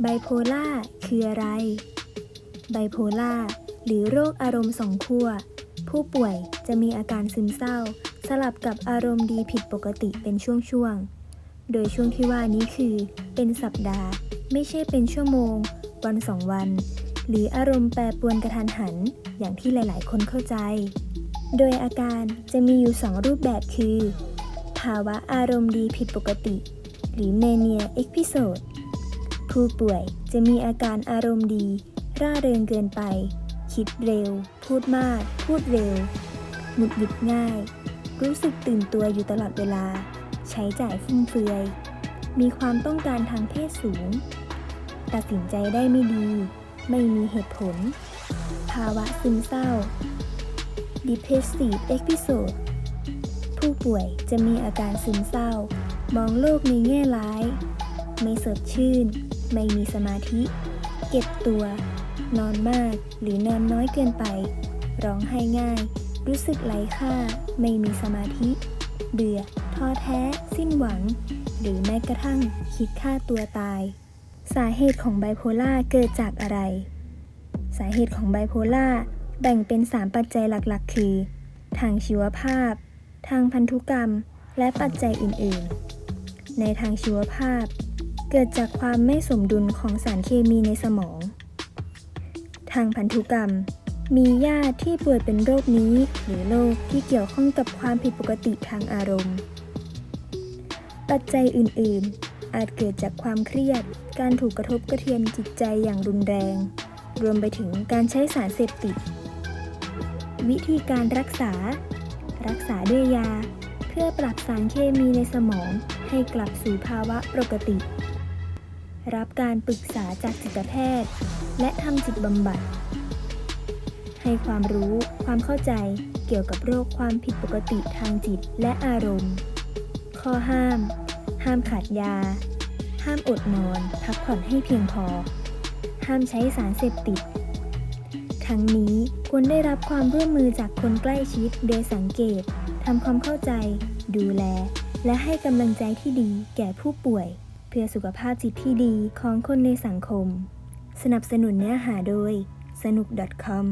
ไบโพล่าคืออะไร ไบโพล่าหรือโรคอารมณ์สองขั้ว ผู้ป่วยจะมีอาการซึมเศร้า สลับกับอารมณ์ดีผิดปกติเป็นช่วงๆ โดยช่วงที่ว่านี้คือ เป็นสัปดาห์ ไม่ใช่เป็นชั่วโมง วันสองวัน หรืออารมณ์แปรปรวนกระทันหัน อย่างที่หลายๆ คนเข้าใจ โดยอาการจะมีอยู่2รูปแบบคือ ภาวะอารมณ์ดีผิดปกติ หรือ mania episode ผู้ป่วยจะมีอาการอารมณ์ดี ร่าเริงเกินไป คิดเร็ว พูดมาก พูดเร็ว หงุดหงิดง่าย รู้สึกตื่นตัวอยู่ตลอดเวลา ใช้จ่ายฟุ่มเฟือย มีความต้องการทางเพศสูง ตัดสินใจได้ไม่ดี ไม่มีเหตุผล ภาวะซึมเศร้า depressive episode ผู้ป่วยจะมีอาการซึมเศร้า มองโลกในแง่ร้าย ไม่สดชื่น ไม่มีสมาธิ เก็บตัว นอนมากหรือนอนน้อยเกินไป ร้องไห้ง่าย รู้สึกไร้ค่า ไม่มีสมาธิ เบื่อ ท้อแท้ สิ้นหวัง หรือแม้กระทั่งคิดฆ่าตัวตาย สาเหตุของไบโพล่าเกิดจากอะไร สาเหตุของไบโพล่าแบ่งเป็น 3 ปัจจัยหลักๆ คือ ทางชีวภาพ ทางพันธุกรรม และปัจจัยอื่น ๆ ในทางชีวภาพ เกิดจากความไม่สมดุลของสารเคมีในสมอง ทางพันธุกรรม มีญาติที่ป่วยเป็นโรคนี้ หรือโรคที่เกี่ยวข้องกับความผิดปกติทางอารมณ์ ปัจจัยอื่น ๆ อาจเกิดจากความเครียด การถูกกระทบกระเทือนจิตใจอย่างรุนแรง รวมไปถึงการใช้สารเสพติด วิธีการรักษา รักษาด้วยยา เพื่อปรับสารเคมีในสมองให้กลับสู่ภาวะปกติ รับการปรึกษาจากจิตแพทย์ และทำจิตบำบัด ให้ความรู้ความเข้าใจเกี่ยวกับโรคความผิดปกติทางจิตและอารมณ์ ข้อห้าม ห้ามขาดยา ห้ามอดนอน พักผ่อนให้เพียงพอ ห้ามใช้สารเสพติด ทั้งนี้ควรได้รับความร่วมมือจากคนใกล้ชิดโดยสังเกตทำความเข้าใจ ดูแล และให้กำลังใจที่ดีแก่ผู้ป่วย พื่อสุขภาพจิตที่ดีของคนในสังคม สนับสนุนเนื้อหาโดยสนุก .com